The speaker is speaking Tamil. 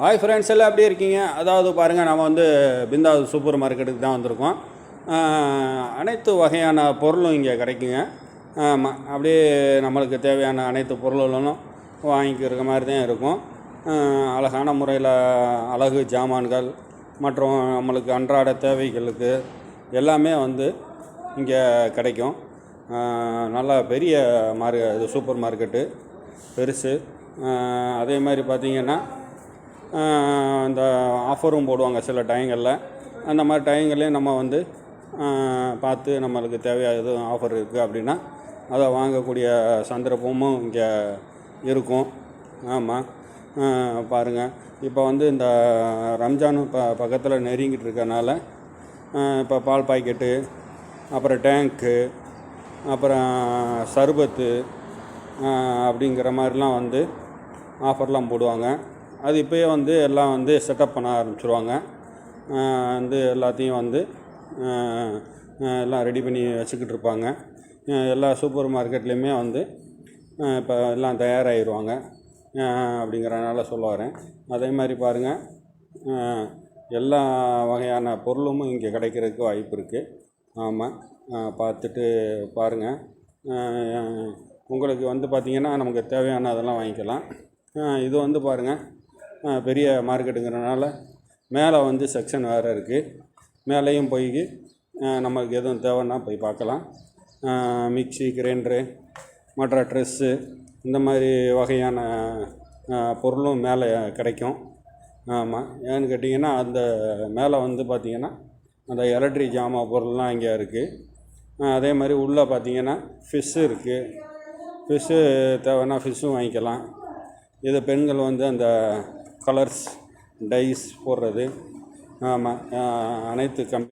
ஹாய் ஃப்ரெண்ட்ஸ் எல்லாம் எப்படி இருக்கீங்க? அதாவது பாருங்கள் நம்ம வந்து பிந்தாவது சூப்பர் மார்க்கெட்டுக்கு தான் வந்திருக்கோம். அனைத்து வகையான பொருளும் இங்கே கிடைக்குங்க. ஆமாம் அப்படியே நம்மளுக்கு தேவையான அனைத்து பொருள்களும் வாங்கிக்கிற மாதிரி தான் இருக்கும். அழகான முறையில் அழகு ஜாமான்கள் மற்றும் நம்மளுக்கு அன்றாட தேவைகளுக்கு எல்லாமே வந்து இங்கே கிடைக்கும். நல்லா பெரிய மார்க்கெட் இது சூப்பர் மார்க்கெட்டு பெருசு. அதே மாதிரி பார்த்திங்கன்னா இந்த ஆஃபரும் போடுவாங்க சில டைங்களில். அந்த மாதிரி டைங்கள்லேயும் நம்ம வந்து பார்த்து நம்மளுக்கு தேவையான எதுவும் ஆஃபர் இருக்குது அப்படின்னா அதை வாங்கக்கூடிய சந்தர்ப்பமும் இங்கே இருக்கும். ஆமாம் பாருங்கள் இப்போ வந்து இந்த ரம்ஜான் ப பக்கத்தில் நெருங்கிட்டு இருக்கனால இப்போ பால் பாக்கெட்டு அப்புறம் டேங்க்கு அப்புறம் சர்பத்து அப்படிங்கிற மாதிரிலாம் வந்து ஆஃபர்லாம் போடுவாங்க. அது இப்போயே வந்து எல்லாம் வந்து செட்டப் பண்ண ஆரம்பிச்சிருவாங்க. வந்து எல்லாத்தையும் வந்து எல்லாம் ரெடி பண்ணி வச்சுக்கிட்டு இருப்பாங்க. எல்லா சூப்பர் மார்க்கெட்லேயுமே வந்து இப்போ எல்லாம் தயாராகிடுவாங்க அப்படிங்கிறனால சொல்ல வரேன். அதே மாதிரி பாருங்கள் எல்லா வகையான பொருளும் இங்கே கிடைக்கிறதுக்கு வாய்ப்பு இருக்குது ஆமாம் பார்த்துட்டு பாருங்கள் உங்களுக்கு வந்து பார்த்திங்கன்னா நமக்கு தேவையான அதெல்லாம் வாங்கிக்கலாம் இது வந்து பாருங்கள் பெரிய மார்க்கெட்டுங்கிறனால மேலே வந்து செக்ஷன் வேறு இருக்குது மேலேயும் போய் நம்மளுக்கு நமக்கு எதுவும் தேவைன்னா போய் பார்க்கலாம். மிக்சி மிக்ஸி கிரைண்டரு மற்ற ட்ரெஸ்ஸு இந்த மாதிரி வகையான பொருளும் மேலே கிடைக்கும். ஆமாம் ஏன்னு கேட்டிங்கன்னா அந்த மேலே வந்து பார்த்திங்கன்னா அந்த எலக்ட்ரிக் ஜாமான் பொருள்லாம் இங்கே இருக்குது அதே மாதிரி உள்ளே பார்த்தீங்கன்னா ஃபிஷ்ஷு இருக்குது ஃபிஷ்ஷு தேவைன்னா ஃபிஷ்ஷும் வாங்கிக்கலாம். இது பெண்கள் வந்து அந்த கலர்ஸ் டைஸ் போடுறது. ஆமாம் அனைத்து கம்